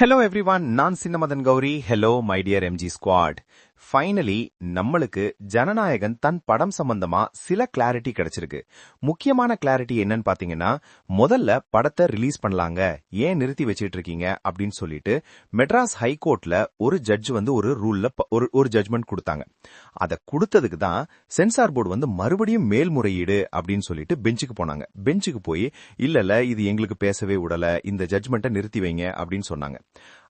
Hello everyone, Nan Sinamadan Gauri. Hello, my dear MG squad. Finally நம்மளுக்கு ஜனநாயகன் தன் படம் சம்பந்தமா சில கிளாரிட்டி கிடைச்சிருக்கு. முக்கியமான கிளாரிட்டி என்னன்னு பாத்தீங்கன்னா முதல்ல படத்தை ரிலீஸ் பண்ணலாங்க. ஏன் நிறுத்தி வச்சிட்டு இருக்கீங்க அப்படின்னு சொல்லிட்டு மெட்ராஸ் ஹைகோர்ட்ல ஒரு ஜட்ஜ் வந்து ஒரு ரூல்ல ஒரு ஒரு ஜட்மெண்ட் கொடுத்தாங்க. அதை கொடுத்ததுக்கு தான் சென்சார் போர்டு வந்து மறுபடியும் மேல்முறையீடு அப்படின்னு சொல்லிட்டு பெஞ்சுக்கு போனாங்க. பெஞ்சுக்கு போய் இல்ல இல்ல இது எங்களுக்கு பேசவே விடல. இந்த ஜட்மெண்ட்டை நிறுத்தி வைங்க அப்படின்னு சொன்னாங்க.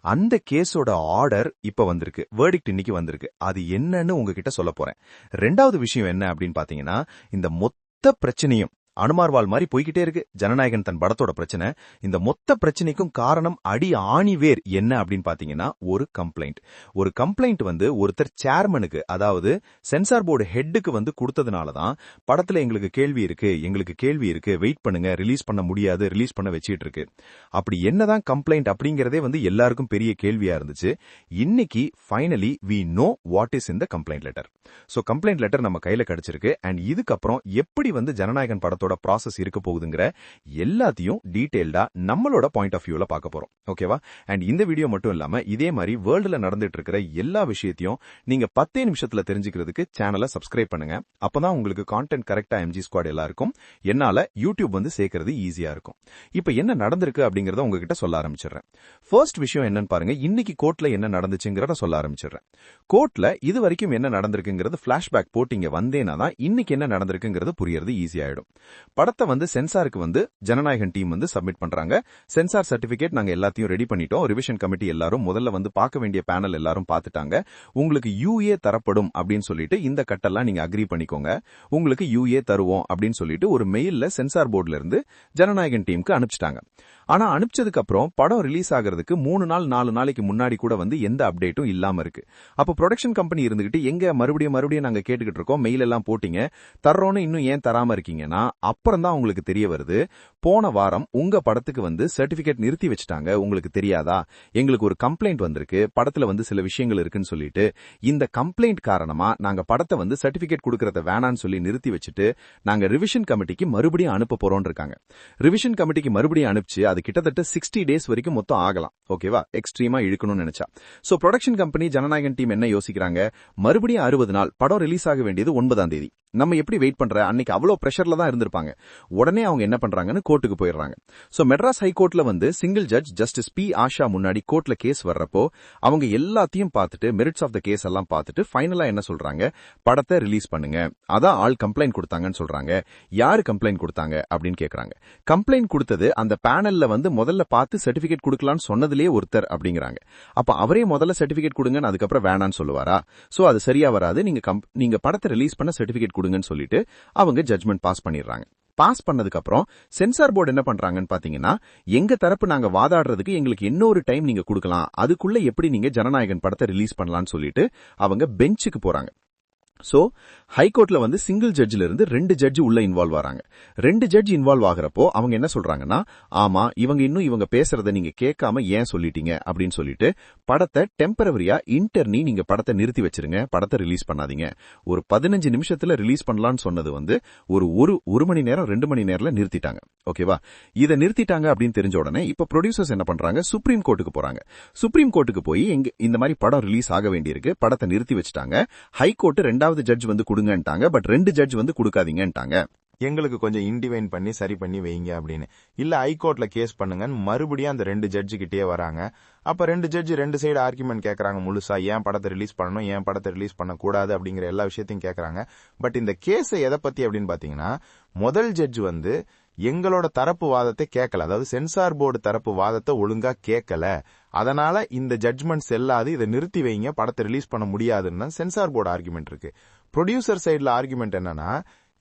அந்த கேஸோட ஆர்டர் இப்ப வந்திருக்கு. வேர்டிக்ட் இன்னைக்கு வந்திருக்கு. அது என்னன்னு உங்ககிட்ட சொல்ல போறேன். ரெண்டாவது விஷயம் என்ன அப்படின்னு பாத்தீங்கன்னா இந்த மொத்த பிரச்சனையும் அனுமார்வால் மாதிரி போய்கிட்டே இருக்கு. ஜனநாயகன் தன் படத்தோட பிரச்சனை. இந்த மொத்த பிரச்சனைக்கும் காரணம் அடி ஆணிவேர் என்ன அப்படின்னு பாத்தீங்கன்னா ஒரு கம்ப்ளைண்ட் ஒரு கம்ப்ளைண்ட் வந்து ஒருத்தர் சேர்மனுக்கு அதாவது சென்சார் போர்டு ஹெட்டுக்கு வந்து கொடுத்ததுனால தான் படத்துல எங்களுக்கு கேள்வி இருக்கு எங்களுக்கு கேள்வி இருக்கு வெயிட் பண்ணுங்க ரிலீஸ் பண்ண முடியாது ரிலீஸ் பண்ண வச்சிட்டு இருக்கு. அப்படி என்னதான் கம்ப்ளைண்ட் அப்படிங்கறதே வந்து எல்லாருக்கும் பெரிய கேள்வியா இருந்துச்சு. இன்னைக்கு finally we know what is in the complaint letter so complaint letter நம்ம கையில கிடைச்சிருக்கு. அண்ட் இதுக்கப்புறம் எப்படி வந்து ஜனநாயகன் படத்தை படத்தோட ப்ராசஸ் இருக்க போகுதுங்கிற எல்லாத்தையும் டீட்டெயில்டா நம்மளோட பாயிண்ட் ஆஃப் வியூல பார்க்க போறோம். ஓகேவா அண்ட் இந்த வீடியோ மட்டும் இல்லாம இதே மாதிரி வேர்ல்டுல நடந்துட்டு இருக்கிற எல்லா விஷயத்தையும் நீங்க பத்தே நிமிஷத்துல தெரிஞ்சுக்கிறதுக்கு சேனலை சப்ஸ்கிரைப் பண்ணுங்க. அப்பதான் உங்களுக்கு கான்டென்ட் கரெக்டா எம்ஜி ஸ்குவாட் எல்லாருக்கும் என்னால யூடியூப் வந்து சேர்க்கறது ஈஸியா இருக்கும். இப்ப என்ன நடந்திருக்கு அப்படிங்கறத உங்ககிட்ட சொல்ல ஆரம்பிச்சிடுறேன். ஃபர்ஸ்ட் விஷயம் என்னன்னு பாருங்க. இன்னைக்கு கோர்ட்ல என்ன நடந்துச்சுங்கிறத சொல்ல ஆரம்பிச்சிடுறேன். கோர்ட்ல இது வரைக்கும் என்ன நடந்திருக்குங்கிறது பிளாஷ்பேக் போட்டிங்க வந்தேனா தான் இன்னைக்கு என்ன நடந்திருக்குங்கிறது புரியறது ஈஸியாயிடும் படத்தை வந்து சென்சாருக்கு வந்து ஜனநாயகன் டீம் வந்து சப்மிட் பண்றாங்க. சென்சார் சர்டிபிகேட் நாங்க எல்லாத்தையும் ரெடி பண்ணிட்டோம். ரிவிஷன் கமிட்டி எல்லாரும் முதல்ல வந்து பார்க்க வேண்டிய பேனல் எல்லாரும் பார்த்துட்டாங்க. உங்களுக்கு யூஏ தரப்படும் அப்படின்னு சொல்லிட்டு இந்த கட்டெல்லாம் நீங்க அக்ரி பண்ணிக்கோங்க. உங்களுக்கு யூஏ தருவோம் அப்படின்னு சொல்லிட்டு ஒரு மெயில்ல சென்சார் போர்டுல இருந்து ஜனநாயகன் டீமுக்கு அனுப்பிச்சிட்டாங்க. ஆனா அனுப்பிச்சதுக்கு அப்புறம் படம் ரிலீஸ் ஆகிறதுக்கு மூணு நாள் நாலு நாளைக்கு முன்னாடி கூட வந்து எந்த அப்டேட்டும் இல்லாம இருக்கு. அப்ப ப்ரொடக்ஷன் கம்பெனி இருந்துகிட்டு எங்க மறுபடியும் மறுபடியும் நாங்க கேட்டுக்கிட்டு இருக்கோம். மெயில் எல்லாம் போட்டீங்க. தர்றோன்னு இன்னும் ஏன் தராம இருக்கீங்கன்னா அப்புறம் தான் உங்களுக்கு தெரிய வருது. போன வாரம் உங்க படத்துக்கு வந்து சர்டிபிகேட் நிறுத்தி வச்சுட்டாங்க. உங்களுக்கு தெரியாதா? எங்களுக்கு ஒரு கம்ப்ளைண்ட் வந்திருக்கு. படத்துல வந்து சில விஷயங்கள் இருக்குன்னு சொல்லிட்டு. இந்த கம்ப்ளைண்ட் காரணமா நாங்க படத்தை வந்து சர்டிபிகேட் கொடுக்கறத வேணான்னு சொல்லி நிறுத்தி வச்சுட்டு நாங்க ரிவிஷன் கமிட்டிக்கு மறுபடியும் அனுப்ப போறோம் இருக்காங்க. ரிவிஷன் கமிட்டிக்கு மறுபடியும் அனுப்பிச்சு அது கிட்டத்தட்ட சிக்ஸ்டி டேஸ் வரைக்கும் மொத்தம் ஆகலாம். ஓகேவா எக்ஸ்ட்ரீமா இழுக்கணும்னு நினைச்சா. So production company Jananayagan team என்ன யோசிக்கிறாங்க? மறுபடியும் அறுபது நாள். படம் ரிலீஸ் ஆக வேண்டியது ஒன்பதாம் தேதி. நம்ம எப்படி வெயிட் பண்ற? அன்னைக்கு அவ்வளவு பிரஷர்ல தான் இருந்திருப்பாங்க. உடனே அவங்க என்ன பண்றாங்கன்னு கோர்ட்டுக்கு போயிடுறாங்க. சோ மெட்ராஸ் ஹைகோர்ட்ல வந்து single judge justice P Asha முன்னாடி கோர்ட்ல கேஸ் வர்றப்போ அவங்க எல்லாத்தையும் பார்த்துட்டு மெரிட்ஸ் ஆஃப் த கேஸ் எல்லாம் பார்த்துட்டு ஃபைனலா என்ன சொல்றாங்க? படத்தை ரிலீஸ் பண்ணுங்க. அதான் ஆள் கம்ப்ளைண்ட் கொடுத்தாங்கன்னு சொல்றாங்க. யாரு கம்ப்ளைண்ட் கொடுத்தாங்க? அப்படின்னு கேக்குறாங்க. கம்ப்ளைண்ட் கொடுத்தது அந்த பேனல்ல வந்து முதல்ல பார்த்து சர்டிபிகேட் கொடுக்கலாம்னு சொன்னதுலேயே ஒருத்தர் அப்படிங்கிறாங்க. அப்ப அவரே முதல்ல சர்டிபிகேட் கொடுங்கன்னு அதுக்கப்புறம் வேணான்னு சொல்லுவாரா? சோ அது சரியா வராது. நீங்க நீங்க படத்தை ரிலீஸ் பண்ண சர்டிபிகேட் கொடுங்கன்னு சொல்லிட்டு அவங்க ஜட்மெண்ட் பாஸ் பண்ணிடுறாங்க. பாஸ் பண்ணதுக்கு அப்புறம் சென்சார் போர்டு என்ன பண்றாங்கன்னு பாத்தீங்கன்னா எங்க தரப்பு நாங்க வாதாடுறதுக்கு எங்களுக்கு இன்னொரு டைம் நீங்க கொடுக்கலாம். அதுக்குள்ள எப்படி நீங்க ஜனநாயகன் படத்தை ரிலீஸ் பண்ணலாம்னு சொல்லிட்டு அவங்க பெஞ்சுக்கு போறாங்க. சோ ஹைகோர்ட்ல வந்து சிங்கிள் ஜட்ஜ்ல இருந்து ரெண்டு ஜட்ஜ் உள்ள இன்வால்வ் ஆறாங்க. ரெண்டு ஜட்ஜ் இன்வால்வ் ஆகிறப்போ அவங்க என்ன சொல்றாங்கன்னா ஆமா இவங்க இன்னும் இவங்க பேசுறத நீங்க கேட்காம ஏன் சொல்லிட்டீங்க? அப்படின்னு சொல்லிட்டு படத்தை டெம்பரவரியா இன்டர்னி நீங்க படத்தை நிறுத்தி வச்சிருங்க படத்தை ரிலீஸ் பண்ணாதீங்க. ஒரு பதினஞ்சு நிமிஷத்துல ரிலீஸ் பண்ணலாம்னு சொன்னது வந்து ஒரு ஒரு ஒரு மணி நேரம் ரெண்டு மணி நேரம்ல நிறுத்திட்டாங்க. ஓகேவா இதை நிறுத்திட்டாங்க அப்படின்னு தெரிஞ்ச உடனே இப்ப ப்ரொடியூசர்ஸ் என்ன பண்றாங்க? சுப்ரீம் கோர்ட்டுக்கு போறாங்க. சுப்ரீம் கோர்ட்டுக்கு போய் இந்த மாதிரி படம் ரிலீஸ் ஆக வேண்டியிருக்கு படத்தை நிறுத்தி வச்சிட்டாங்க. ஹைகோர்ட் ரெண்டாவது ரெண்டாவது ஜட்ஜ் வந்து கொடுங்கன்ட்டாங்க பட் ரெண்டு ஜட்ஜ் வந்து கொடுக்காதீங்கன்ட்டாங்க. எங்களுக்கு கொஞ்சம் இன்டிவைன் பண்ணி சரி பண்ணி வைங்க அப்படின்னு. இல்ல ஹைகோர்ட்ல கேஸ் பண்ணுங்கன்னு மறுபடியும் அந்த ரெண்டு ஜட்ஜு கிட்டே வராங்க. அப்ப ரெண்டு ஜட்ஜ் ரெண்டு சைடு ஆர்குமெண்ட் கேட்கறாங்க முழுசா ஏன் படத்தை ரிலீஸ் பண்ணணும் ஏன் படத்தை ரிலீஸ் பண்ணக்கூடாது அப்படிங்கிற எல்லா விஷயத்தையும் கேட்கறாங்க பட் இந்த கேஸை எதை பத்தி அப்படின்னு பாத்தீங்கன்னா முதல் ஜட்ஜ் வந்து எங்களோட தரப்பு வாதத்தை கேட்கல. அதாவது சென்சார் போர்டு தரப்பு வாதத்தை ஒழுங்கா கேட்கல. அதனால இந்த ஜட்மெண்ட் செல்லாது. இதை நிறுத்தி வைங்க. படத்தை ரிலீஸ் பண்ண முடியாதுன்னு சென்சார் போர்டு ஆர்குமெண்ட் இருக்கு. ப்ரொடியூசர் சைட்ல ஆர்குமெண்ட் என்னன்னா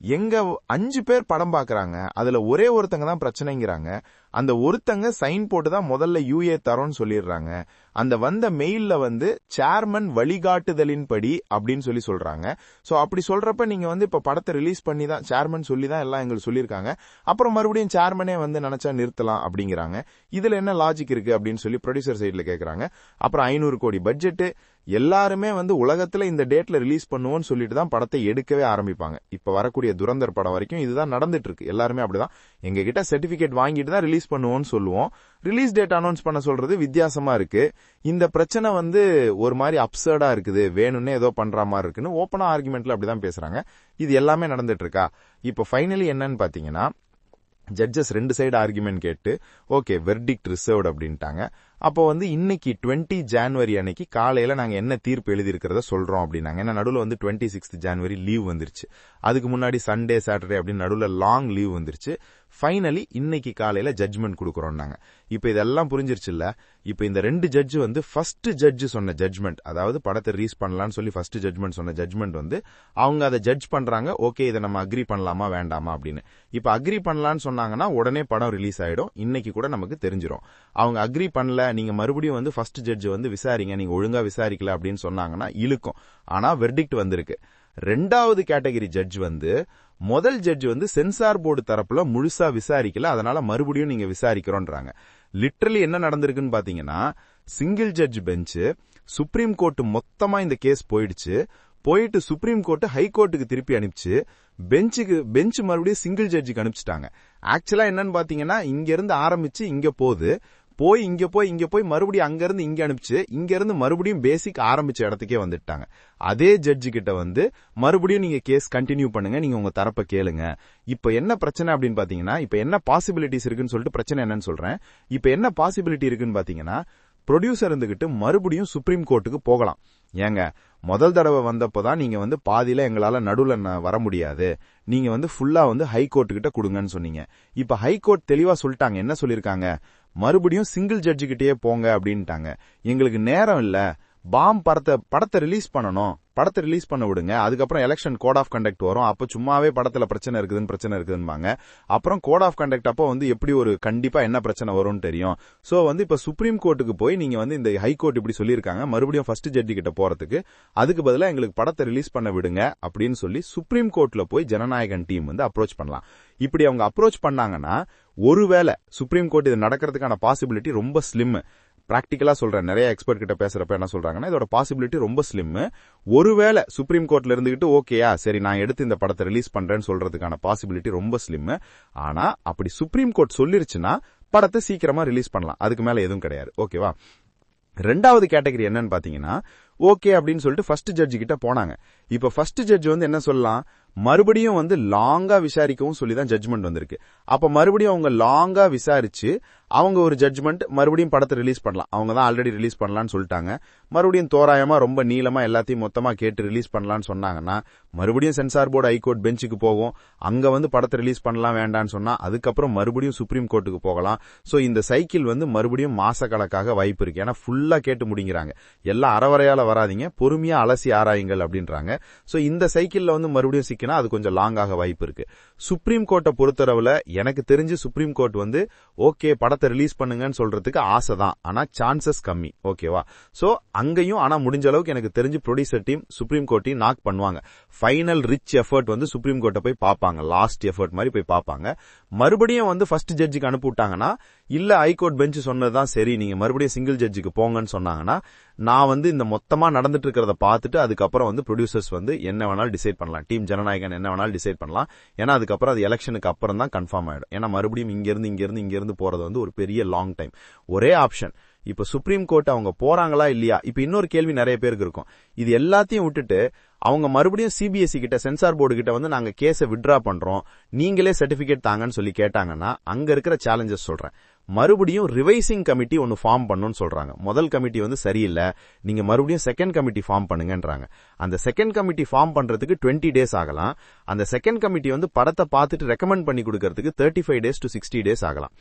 எங்க அஞ்சு பேர் படம் பாக்குறாங்க அதுல ஒரே ஒருத்தங்க தான் பிரச்சனைங்கிறாங்க. அந்த ஒருத்தங்க சைன் போட்டு தான் முதல்ல யூஏ தரோன்னு சொல்லிடுறாங்க. அந்த வந்த மெயில்ல வந்து சேர்மன் வழிகாட்டுதலின்படி அப்படின்னு சொல்லி சொல்றாங்க. சோ அப்படி சொல்றப்ப நீங்க வந்து இப்ப படத்தை ரிலீஸ் பண்ணி தான் சேர்மன் சொல்லி தான் எல்லாம் எங்களுக்கு சொல்லியிருக்காங்க. அப்புறம் மறுபடியும் சேர்மனே வந்து நினைச்சா நிறுத்தலாம் அப்படிங்கிறாங்க. இதுல என்ன லாஜிக் இருக்கு அப்படின்னு சொல்லி ப்ரொடியூசர் சைட்ல கேக்குறாங்க. அப்புறம் ஐநூறு கோடி பட்ஜெட் எல்லாருமே வந்து உலகத்துல இந்த டேட்ல ரிலீஸ் பண்ணுவோம்னு சொல்லிட்டு தான் படத்தை எடுக்கவே ஆரம்பிப்பாங்க. இப்ப வரக்கூடிய துரந்தர் படம் வரைக்கும் இதுதான் நடந்துட்டு இருக்கு. எல்லாருமே அப்படிதான். எங்ககிட்ட சர்டிபிகேட் வாங்கிட்டு தான் ரிலீஸ் பண்ணுவோம்னு சொல்லுவோம். ரிலீஸ் டேட் அனௌன்ஸ் பண்ண சொல்றது வித்தியாசமா இருக்கு. இந்த பிரச்சனை வந்து ஒரு மாதிரி அப்சர்டா இருக்குது. வேணும்னே ஏதோ பண்ற மாதிரி இருக்குன்னு ஓப்பனா ஆர்குமெண்ட்ல அப்படிதான் பேசுறாங்க. இது எல்லாமே நடந்துட்டு இருக்கா? இப்போ ஃபைனலி என்னன்னு பாத்தீங்கன்னா ஜட்ஜஸ் ரெண்டு சைடு ஆர்குமெண்ட் கேட்டு ஓகே வெர்டிக்ட் ரிசர்வ்ட் அப்படின்ட்டாங்க. அப்போ வந்து இன்னைக்கு டுவெண்ட்டி ஜான்வரி அன்னைக்கு காலையில நாங்க என்ன தீர்ப்பு எழுதியிருக்கிறத சொல்றோம் அப்படின்னாங்க. ஏன்னா நடுவில் வந்து டுவெண்ட்டி சிக்ஸ்த் ஜான்வரி லீவ் வந்துருச்சு. அதுக்கு முன்னாடி சண்டே சாட்டர்டே அப்படின்னு நடுவில் லாங் லீவ் வந்துருச்சு. ஃபைனலி இன்னைக்கு காலையில ஜட்ஜ்மெண்ட் கொடுக்குறோம்னாங்க. இப்போ இதெல்லாம் புரிஞ்சிருச்சு இல்ல இப்போ இந்த ரெண்டு ஜட்ஜ் வந்து ஃபர்ஸ்ட் ஜட்ஜ் சொன்ன ஜட்ஜ்மெண்ட் அதாவது படத்தை ரீஸ் பண்ணலாம்னு சொல்லி ஃபர்ஸ்ட் ஜட்ஜ்மெண்ட் சொன்ன ஜட்ஜ்மெண்ட் வந்து அவங்க அதை ஜட்ஜ் பண்றாங்க. ஓகே இதை நம்ம அக்ரி பண்ணலாமா வேண்டாமா அப்படின்னு. இப்போ அக்ரி பண்ணலாம்னு சொன்னாங்கன்னா உடனே படம் ரிலீஸ் ஆயிடும். இன்னைக்கு கூட நமக்கு தெரிஞ்சிடும் அவங்க அக்ரி பண்ணல நீங்க மறுபடியும் வந்து ஃபர்ஸ்ட் ஜட்ஜ் வந்து விசாரிங்க நீங்க ஒழுங்கா விசாரிக்கல அப்படின்னு சொன்னாங்கன்னா இழுக்கும். ஆனா வெர்டிக்ட் வந்திருக்கு. ரெண்டாவது கேட்டகரி ஜட்ஜ் வந்து முதல் ஜட்ஜ் வந்து சென்சார் போர்டு தரப்புல முழுசா விசாரிக்கல அதனால மறுபடியும் நீங்க விசாரிக்கிறோன்றாங்க. லிட்டரலி என்ன நடந்திருக்குன்னு பாத்தீங்கன்னா single judge bench supreme court மொத்தமா இந்த கேஸ் போயிடுச்சு. போயிட்டு சுப்ரீம் கோர்ட் ஹை கோர்ட்டுக்கு திருப்பி அனுப்பிச்சு பெஞ்சுக்கு பெஞ்ச் மறுபடியும் சிங்கிள் ஜட்ஜுக்கு அனுப்பிச்சிட்டாங்க. ஆக்சுவலா என்னன்னு பாத்தீங்கன்னா இங்க இருந்து ஆரம்பிச்சு இங்க போகுது. போய் இங்க போய் இங்க போய் மறுபடியும் அங்க இருந்து இங்க அனுப்பிச்சு இங்க இருந்து மறுபடியும் பேசிக் ஆரம்பிச்ச இடத்துக்கே வந்துட்டாங்க. அதே ஜட்ஜு கிட்ட வந்து மறுபடியும் நீங்க கேஸ் கண்டினியூ பண்ணுங்க நீங்க உங்க தரப்ப கேளுங்க. இப்ப என்ன பிரச்சனை அப்படின்னு பாத்தீங்கன்னா இப்ப என்ன பாசிபிலிட்டிஸ் இருக்குன்னு சொல்லிட்டு பிரச்சனை என்னன்னு சொல்றேன். இப்ப என்ன பாசிபிலிட்டி இருக்குன்னு பாத்தீங்கன்னா ப்ரொடியூசர் இருந்துகிட்டு மறுபடியும் சுப்ரீம் கோர்ட்டுக்கு போகலாம். ஏங்க முதல் தடவை வந்தப்போ தான் நீங்க வந்து பாதியில எங்களால நடுவில் வர முடியாது. நீங்க வந்து ஃபுல்லா வந்து ஹை கிட்ட கொடுங்கன்னு சொன்னீங்க. இப்ப ஹை கோர்ட் தெளிவா சொல்லிட்டாங்க. என்ன சொல்லிருக்காங்க மறுபடியும் சிங்கிள் ஜட்ஜு கிட்டயே போங்க அப்படின்ட்டாங்க. எங்களுக்கு நேரம் இல்ல. பாம் படத்தை படத்தை ரிலீஸ் பண்ணணும். படத்தை ரிலீஸ் பண்ண விடுங்க. அதுக்கப்புறம் எலெக்ஷன் கோட் ஆஃப் கண்டக்ட் வரும். அப்ப சும்மாவே படத்துல பிரச்சனை இருக்குதுன்னு பிரச்சனை இருக்குதுன்பாங்க. அப்புறம் கோட் ஆஃப் கண்டக்ட் அப்போ வந்து எப்படி ஒரு கண்டிப்பா என்ன பிரச்சனை வரும்னு தெரியும். சோ வந்து இப்ப சுப்ரீம் கோர்ட்டுக்கு போய் நீங்க வந்து இந்த ஹை கோர்ட் இப்படி சொல்லியிருக்காங்க. மறுபடியும் ஃபர்ஸ்ட் ஜட்ஜி கிட்ட போறதுக்கு. அதுக்கு பதிலாக எங்களுக்கு படத்தை ரிலீஸ் பண்ண விடுங்க அப்படின்னு சொல்லி சுப்ரீம் கோர்ட்ல போய் ஜனநாயகன் டீம் வந்து அப்ரோச் பண்ணலாம். இப்படி அவங்க அப்ரோச் பண்ணாங்கன்னா ஒருவேளை சுப்ரீம் கோர்ட் இது நடக்கிறதுக்கான பாசிபிலிட்டி ரொம்ப ஸ்லிம் பிராக்டிக்கலா சொல்றேன். நிறைய எக்ஸ்பர்ட் கிட்ட பேசுறப்ப என்ன சொல்றாங்கன்னா இதோட பாசிபிலிட்டி ரொம்ப ஸ்லிம் ஒருவேளை சுப்ரீம் கோர்ட்ல இருந்துகிட்டு ஓகேயா சரி நான் எடுத்து இந்த படத்தை ரிலீஸ் பண்றேன்னு சொல்றதுக்கான பாசிபிலிட்டி ரொம்ப ஸ்லிம் ஆனா அப்படி சுப்ரீம் கோர்ட் சொல்லிருச்சுன்னா படத்தை சீக்கிரமா ரிலீஸ் பண்ணலாம். அதுக்கு மேல எதுவும் கிடையாது. ஓகேவா ரெண்டாவது கேட்டகரி என்னன்னு பாத்தீங்கன்னா ஓகே அப்படின்னு சொல்லிட்டு ஃபர்ஸ்ட் ஜட்ஜி கிட்ட போனாங்க. இப்ப ஃபர்ஸ்ட் ஜட்ஜ் வந்து என்ன சொல்லலாம்? மறுபடியும் வந்து லாங்கா விசாரிக்கவும் சொல்லி தான் ஜட்ஜ்மெண்ட் வந்திருக்கு. அப்ப மறுபடியும் அவங்க லாங்கா விசாரிச்சு அவங்க ஒரு ஜட்ஜ்மெண்ட் மறுபடியும் படத்தை ரிலீஸ் பண்ணலாம். அவங்க தான் ஆல்ரெடி ரிலீஸ் பண்ணலாம்னு சொல்லிட்டாங்க. மறுபடியும் தோராயமா ரொம்ப நீளமா எல்லாத்தையும் மொத்தமா கேட்டு ரிலீஸ் பண்ணலாம்னு சொன்னாங்கன்னா மறுபடியும் சென்சார் போர்டு ஹைகோர்ட் பெஞ்சுக்கு போகும். அங்க வந்து படத்தை ரிலீஸ் பண்ணலாம் வேண்டாம்னு சொன்னா அதுக்கப்புறம் மறுபடியும் சுப்ரீம் கோர்ட்டுக்கு போகலாம். சோ இந்த சைக்கிள் வந்து மறுபடியும் மாசக்கணக்காக வாய்ப்பு இருக்கு. ஏன்னா ஃபுல்லா கேட்டு முடிங்கிறாங்க எல்லாம் அறவரையால வராதிங்க. பொறுமையா அலசி ஆராயுங்கள் அப்படின்றாங்க. சோ இந்த சைக்கிள்ல வந்து மறுபடியும் சிக்கினா அது கொஞ்சம் லாங்காக வாய்ப்பு இருக்கு. சுப்ரீம் கோர்ட்டை பொறுத்தளவுல எனக்கு தெரிஞ்சு சுப்ரீம் கோர்ட் வந்து ஓகே படத்தை ரிலீஸ் பண்ணுங்கன்னு சொல்றதுக்கு ஆசை தான். ஆனா சான்சஸ் கம்மி. ஓகேவா சோ அங்கேயும் ஆனா முடிஞ்ச அளவுக்கு எனக்கு தெரிஞ்சு ப்ரொடியூசர் டீம் சுப்ரீம் கோர்ட்டையும் நாக் பண்ணுவாங்க. ஃபைனல் ரிச் எஃபர்ட் வந்து சுப்ரீம் கோர்ட்டை போய் பார்ப்பாங்க. லாஸ்ட் எஃபர்ட் மாதிரி போய் பார்ப்பாங்க. மறுபடியும் வந்து ஃபர்ஸ்ட் ஜட்ஜுக்கு அனுப்பிவிட்டாங்கன்னா இல்ல ஹைகோர்ட் பெஞ்ச் சொன்னதுதான் சரி நீங்க மறுபடியும் சிங்கிள் ஜட்ஜுக்கு போங்கன்னு சொன்னாங்கன்னா நான் வந்து இந்த மொத்தமா நடந்துட்டு இருக்கிறத பார்த்துட்டு அதுக்கப்புறம் வந்து ப்ரொடியூசர்ஸ் வந்து என்ன வேணாலும் டிசைட் பண்ணலாம். டீம் ஜனநாயகன் என்ன வேணாலும் டிசைட் பண்ணலாம். ஏன்னா அதுக்கப்புறம் அது எலெக்ஷனுக்கு அப்புறம் தான் கன்ஃபார்ம் ஆயிடும். ஏன்னா மறுபடியும் இங்கிருந்து இங்கிருந்து இங்கிருந்து போறது வந்து ஒரு பெரிய லாங் டைம் ஒரே ஆப்ஷன் இப்ப சுப்ரீம் கோர்ட் அவங்க போறாங்களா இல்லையா? இப்ப இன்னொரு கேள்வி நிறைய பேருக்கு இருக்கும். இது எல்லாத்தையும் விட்டுட்டு அவங்க மறுபடியும் சிபிஎஸ்இ கிட்ட சென்சார் போர்டு கிட்ட வந்து நாங்க கேஸை விட்ரா பண்றோம். நீங்களே சர்டிபிகேட் தாங்கன்னு சொல்லி கேட்டாங்கன்னா அங்க இருக்கிற சேலஞ்சஸ் சொல்றேன். மறுபடியும் ரிவைசிங் கமிட்டி ஒன்று ஃபார்ம் பண்ணணும்னு சொல்றாங்க. முதல் கமிட்டி வந்து சரியில்லை. நீங்க மறுபடியும் செகண்ட் கமிட்டி ஃபார்ம் பண்ணுங்கன்றாங்க. அந்த செகண்ட் கமிட்டி ஃபார்ம் பண்றதுக்கு டுவெண்ட்டி டேஸ் ஆகலாம். அந்த செகண்ட் கமிட்டி வந்து படத்தை பார்த்துட்டு ரெக்கமெண்ட் பண்ணி கொடுக்கறதுக்கு thirty five days to sixty days ஆகலாம்.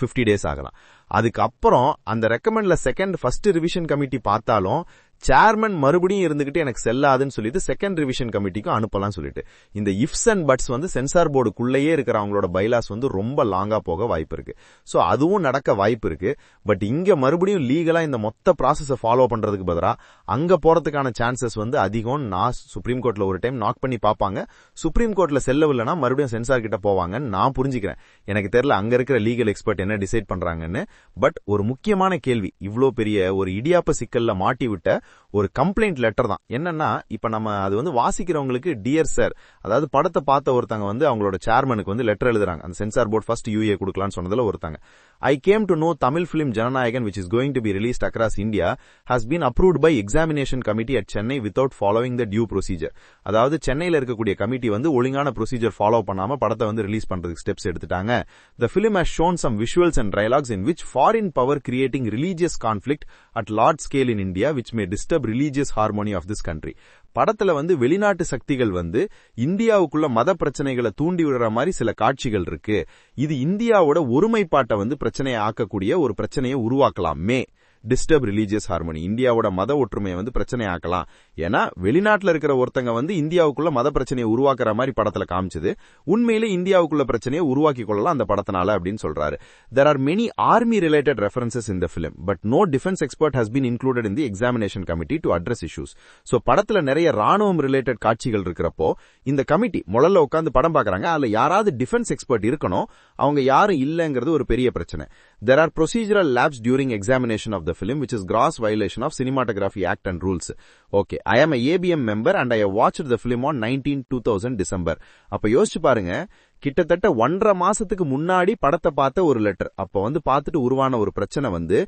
பிப்டி டேஸ் ஆகலாம். அதுக்கப்புறம் அந்த ரெக்கமெண்ட்ல செகண்ட் ஃபர்ஸ்ட் ரிவிஷன் கமிட்டி பார்த்தாலும் சேர்மன் மறுபடியும் இருந்துகிட்டு எனக்கு செல்லாதுன்னு சொல்லிட்டு செகண்ட் ரிவிஷன் கமிட்டிக்கும் அனுப்பலாம் சொல்லிட்டு. இந்த இஃப்ஸ் அண்ட் பட்ஸ் வந்து சென்சார் போர்டுக்குள்ளேயே இருக்கிற அவங்களோட பைலாஸ் வந்து ரொம்ப லாங்கா போக வாய்ப்பு இருக்கு. ஸோ அதுவும் நடக்க வாய்ப்பு இருக்கு. பட் இங்க மறுபடியும் லீகலா இந்த மொத்த ப்ராசஸை ஃபாலோ பண்றதுக்கு பதிலாக அங்க போறதுக்கான சான்சஸ் வந்து அதிகம் நான் சுப்ரீம் கோர்ட்ல ஒரு டைம் நாக் பண்ணி பார்ப்பாங்க. சுப்ரீம் கோர்ட்ல செல்லவில்லைனா மறுபடியும் சென்சார் கிட்ட போவாங்கன்னு நான் புரிஞ்சுக்கிறேன். எனக்கு தெரியல அங்க இருக்கிற லீகல் எக்ஸ்பர்ட் என்ன டிசைட் பண்றாங்கன்னு. பட் ஒரு முக்கியமான கேள்வி இவ்வளோ பெரிய ஒரு இடியாப்ப சிக்கல்ல மாட்டி விட்ட ஒரு கம்ப்ளைண்ட் லெட்டர் தான். என்னன்னா இப்ப நம்ம அது வந்து வாசிக்கிறவங்களுக்கு டியர் சார் அதாவது படத்தை பார்த்த ஒருத்தங்க வந்து அவங்களோட சேர்மனுக்கு வந்து லெட்டர் எழுதுறாங்க. அந்த சென்சார் போர்ட் ஃபர்ஸ்ட் யூஏ கொடுக்கலாம்னு சொன்னதுல ஒருத்தங்க. I came to know Tamil film Jananayagan which is going to be released across India has been approved by examination committee at Chennai without following the due procedure அதாவது சென்னையில் இருக்கக்கூடிய committee வந்து ஒழுங்கான procedure follow பண்ணாம படத்தை வந்து release பண்றதுக்கு steps எடுத்துட்டாங்க. The film has shown some visuals and dialogues in which foreign power creating religious conflict at large scale in India which may disturb religious harmony of this country படத்துல வந்து வெளிநாட்டு சக்திகள் வந்து இந்தியாவுக்குள்ள மத பிரச்சனைகளை தூண்டி விடுற மாதிரி சில காட்சிகள் இருக்கு. இது இந்தியாவோட ஒருமைப்பாட்டை வந்து பிரச்சனையை ஆக்கக்கூடிய ஒரு பிரச்சனையை உருவாக்கலாமே. டிஸ்டர்ப் ரிலீஜியஸ் ஹார்மோனி இந்தியாவோட மத ஒற்றுமையை வந்து பிரச்சனை ஆக்கலாம் ஏன்னா வெளிநாட்டில் இருக்கிற ஒருத்தங்க வந்து இந்தியாவுக்குள்ள மத பிரச்சனையை உருவாக்குற மாதிரி படத்துல காமிச்சது. உண்மையிலே இந்தியாவுக்குள்ள பிரச்சனையை உருவாக்கி கொள்ளலாம் அந்த படத்தினால அப்படின்னு சொல்றாரு. There are many army related references இந்த film but no defence expert has been included in the examination committee to address issues so படத்துல நிறைய ராணுவம் ரிலேட்டட் காட்சிகள் இருக்கிறப்போ இந்த கமிட்டி முதல்ல உட்காந்து படம் பார்க்குறாங்க. அதுல யாராவது டிஃபென்ஸ் எக்ஸ்பர்ட் இருக்கணும். அவங்க யாரும் இல்லைங்கிறது ஒரு பெரிய பிரச்சனை. There are procedural lapse during examination of the film which is gross violation of cinematography act and rules. Okay i am a abm member and i watched the film on 19 2000 december. அப்ப யோசிச்சு பாருங்க கிட்டத்தட்ட ஒன்றரை மாசத்துக்கு முன்னாடி படத்தை பார்த்த ஒரு லெட்டர் அப்ப வந்து பார்த்துட்டு உருவான ஒரு பிரச்சனை வந்து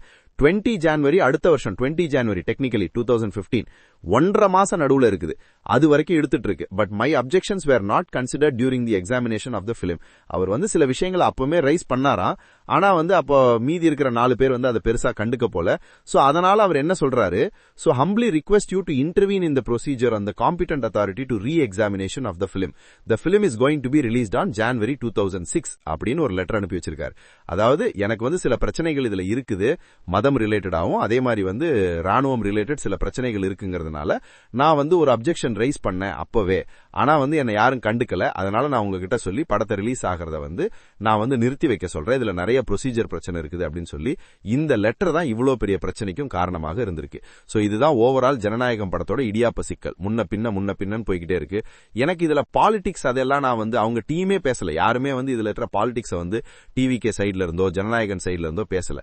டுவெண்ட்டி ஜான்வரி அடுத்த வருஷம் twenty January technically two thousand fifteen ஒன்றரை மாசம் நடுவுல இருக்குது. அது வரைக்கும் எடுத்துட்டு இருக்கு. But my objections were not considered during the examination of the film அவர் வந்து சில விஷயங்களை அப்பவுமே ரைஸ் பண்ணாரா? ஆனா வந்து அப்போ மீதி இருக்கிற நாலு பேர் வந்து அதை பெருசா கண்டுக்க போல. சோ அதனால அவர் என்ன சொல்றாரு? So humbly request you to intervene in the procedure அந்த competent authority to re examination of the film the film is going to be released on January two thousand six அப்படின்னு ஒரு லெட்டர் அனுப்பி வச்சிருக்காரு. அதாவது எனக்கு வந்து சில பிரச்சனைகள் இதுல இருக்குது. மதம் ரிலேட்டடாகவும் அதே மாதிரி வந்து ராணுவம் ரிலேட்டட் சில பிரச்சனைகள் இருக்குங்கிறதுனால நான் வந்து ஒரு அப்செக்ஷன் ரைஸ் பண்ணேன் அப்பவே. ஆனா வந்து என்னை யாரும் கண்டுக்கல. அதனால நான் உங்ககிட்ட சொல்லி படத்தை ரிலீஸ் ஆகிறத வந்து நான் வந்து நிறுத்தி வைக்க சொல்றேன். இதுல நிறைய நிறைய ப்ரொசீஜர் பிரச்சனை இருக்குது அப்படின்னு சொல்லி இந்த லெட்டர் தான் இவ்வளவு பெரிய பிரச்சனைக்கும் காரணமாக இருந்திருக்கு. ஸோ இதுதான் ஓவரால் ஜனநாயகம் படத்தோட இடியாப்ப சிக்கல். முன்ன பின்ன முன்ன பின்னன்னு போய்கிட்டே இருக்கு. எனக்கு இதுல பாலிடிக்ஸ் அதெல்லாம் நான் வந்து அவங்க டீமே பேசல. யாருமே வந்து இதுல இருக்கிற பாலிடிக்ஸை வந்து டிவி கே சைட்ல இருந்தோ ஜனநாயகன் சைட்ல இருந்தோ பேசல.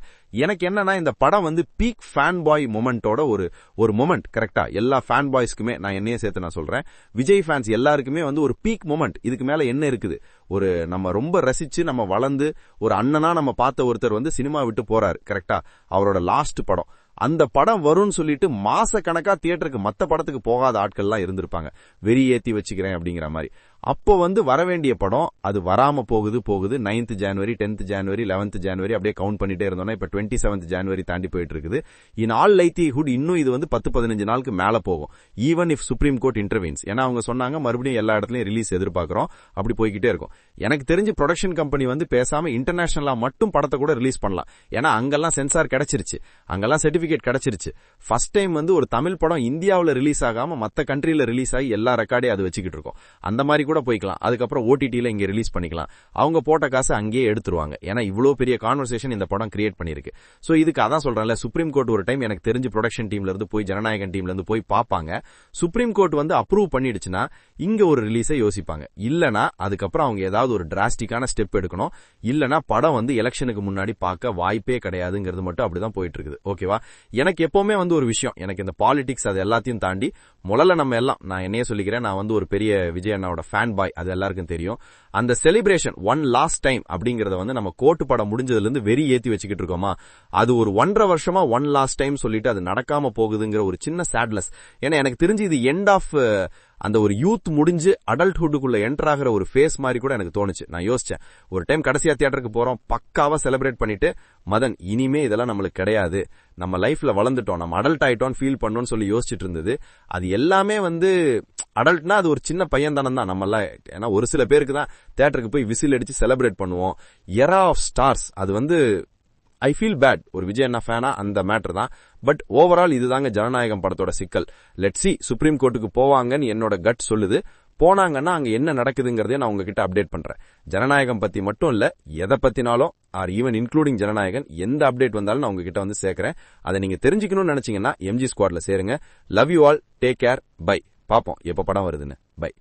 எனக்கு என்னன்னா இந்த படம் வந்து பீக் ஃபேன் பாய் மொமெண்டோட ஒரு ஒரு மொமெண்ட் கரெக்டா எல்லா ஃபேன் பாய்ஸ்க்குமே நான் என்னையே சேர்த்து நான் சொல்றேன். விஜய் ஃபேன்ஸ் எல்லாருக்குமே வந்து ஒரு பீக் மொமெண்ட் இதுக்கு மேல என்ன இருக்குது? ஒரு நம்ம ரொம்ப ரசிச்சு நம்ம வளர்ந்து ஒரு அண்ணனா நம்ம பார்த்த ஒருத்தர் வந்து சினிமா விட்டு போறாரு கரெக்டா அவரோட லாஸ்ட் படம். அந்த படம் வரும்னு சொல்லிட்டு மாச கணக்கா தியேட்டருக்கு மத்த படத்துக்கு போகாத ஆட்கள்லாம் இருந்திருப்பாங்க. வெறி ஏத்தி வச்சுக்கிறேன் அப்படிங்கிற மாதிரி. அப்போ வந்து வர வேண்டிய படம் அது வராம போகுது போகுது. Ninth January tenth January eleventh January அப்படியே கவுண்ட் பண்ணிட்டே இருந்தோம்னா இப்ப டுவெண்ட்டி செவன்த் ஜான்வரி தாண்டி போயிட்டு இருக்குது இன் ஆல் லைத்திஹுட் இன்னும் இது வந்து பத்து பதினஞ்சு நாளுக்கு மேல போகும். Even if supreme court intervenes ஏன்னா அவங்க சொன்னாங்க மறுபடியும் எல்லா இடத்துலயும் ரிலீஸ் எதிர்பார்க்கிறோம். அப்படி போய்கிட்டே இருக்கும். எனக்கு தெரிஞ்சு ப்ரொடக்ஷன் கம்பெனி வந்து பேசாம இன்டர்நேஷனலா மட்டும் படத்தை கூட ரிலீஸ் பண்ணலாம். ஏன்னா அங்கெல்லாம் சென்சார் கிடைச்சிருச்சு. அங்கெல்லாம் சர்டிபிகேட் கிடைச்சிருச்சு. ஃபர்ஸ்ட் டைம் வந்து ஒரு தமிழ் படம் இந்தியாவில் ரிலீஸ் ஆகாம மற்ற கண்ட்ரில ரிலீஸ் ஆகி எல்லா ரெக்கார்டையும் அது வச்சுக்கிட்டு இருக்கும். அந்த மாதிரி கூட போய்க்கலாம். அதுக்கப்புறம் ஓடிடியில் இங்கே ரிலீஸ் பண்ணிக்கலாம். அவங்க போட்ட காசு அங்கேயே எடுத்துருவாங்க. ஏன்னா இவ்வளோ பெரிய கான்வர்சேஷன் இந்த படம் கிரியேட் பண்ணியிருக்கு. ஸோ இதுக்கு அதான் சொல்கிறேன்ல சுப்ரீம் கோர்ட் ஒரு டைம் எனக்கு தெரிஞ்சு ப்ரொடக்ஷன் டீம்லேருந்து போய் ஜனநாயகன் டீம்லேருந்து போய் பார்ப்பாங்க. சுப்ரீம் கோர்ட் வந்து அப்ரூவ் பண்ணிடுச்சுன்னா இங்கே ஒரு ரிலீஸை யோசிப்பாங்க. இல்லைனா அதுக்கப்புறம் அவங்க ஏதாவது ஒரு டிராஸ்டிக்கான ஸ்டெப் எடுக்கணும். இல்லைனா படம் வந்து எலெக்ஷனுக்கு முன்னாடி பார்க்க வாய்ப்பே கிடையாதுங்கிறது மட்டும் அப்படிதான் போயிட்டு இருக்குது ஓகேவா எனக்கு எப்பவுமே வந்து ஒரு விஷயம். எனக்கு இந்த பாலிடிக்ஸ் அது எல்லாத்தையும் தாண்டி முதல்ல நம்ம எல்லாம் நான் என்னையே சொல்லிக்கிறேன் நான் வந்து ஒரு பெரிய விஜய் அண்ணாவோட ஃபேன் பாய் அது எல்லாருக்கும் தெரியும். அந்த செலிப்ரேஷன் ஒன் லாஸ்ட் டைம் அப்படிங்கறத வந்து நம்ம கோட்டு படம் முடிஞ்சதுல இருந்து வெறி ஏத்தி வச்சுக்கிட்டு இருக்கோமா? அது ஒரு ஒன்றரை வருஷமா ஒன் லாஸ்ட் டைம் சொல்லிட்டு அது நடக்காம போகுதுங்கிற ஒரு சின்ன சேட்லஸ் ஏன்னா எனக்கு தெரிஞ்சு இது எண்ட் ஆஃப் அந்த ஒரு யூத் முடிஞ்சு அடல்ட்ஹுட்டுக்குள்ள என்டர் ஆகிற ஒரு ஃபேஸ் மாதிரி கூட எனக்கு தோணுச்சு. நான் யோசிச்சேன். ஒரு டைம் கடைசியா தியேட்டருக்கு போறோம் பக்காவா செலிப்ரேட் பண்ணிட்டு மதன் இனிமே இதெல்லாம் நம்மளுக்கு கிடையாது. நம்ம லைஃப்ல வளர்ந்துட்டோம். நம்ம அடல்ட் ஆயிட்டோம் ஃபீல் பண்ணோம்னு சொல்லி யோசிச்சுட்டு இருந்தது. அது எல்லாமே வந்து அடல்ட்னா அது ஒரு சின்ன பையன் தானே தான் நம்ம எல்லாம் ஏன்னா ஒரு சில பேருக்கு தான் தியேட்டருக்கு போய் விசில் அடிச்சு செலிப்ரேட் பண்ணுவோம். எரா ஆஃப் ஸ்டார்ஸ் அது வந்து ஐ ஃபீல் பேட் ஒரு விஜய் அண்ணா ஃபேனா அந்த மேட்டர் தான். பட் ஓவரால் இதுதாங்க ஜனநாயகம் படத்தோட சிக்கல். லெட் சி சுப்ரீம் கோர்ட்டுக்கு போவாங்கன்னு என்னோட கட் சொல்லுது. போனாங்கன்னா அங்க என்ன நடக்குதுங்கிறதே நான் உங்ககிட்ட அப்டேட் பண்றேன். ஜனநாயகம் பத்தி மட்டும் இல்ல எதை பத்தினாலும் ஆர் ஈவன் இன்க்ளூடிங் ஜனநாயகன் எந்த அப்டேட் வந்தாலும் நான் உங்ககிட்ட வந்து சேர்க்கிறேன். அதை நீங்க தெரிஞ்சுக்கணும்னு நினைச்சீங்கன்னா எம்ஜி ஸ்குவாட்ல சேருங்க. Love you all take care bye பாப்போம் எப்ப படம் வருதுன்னு. பை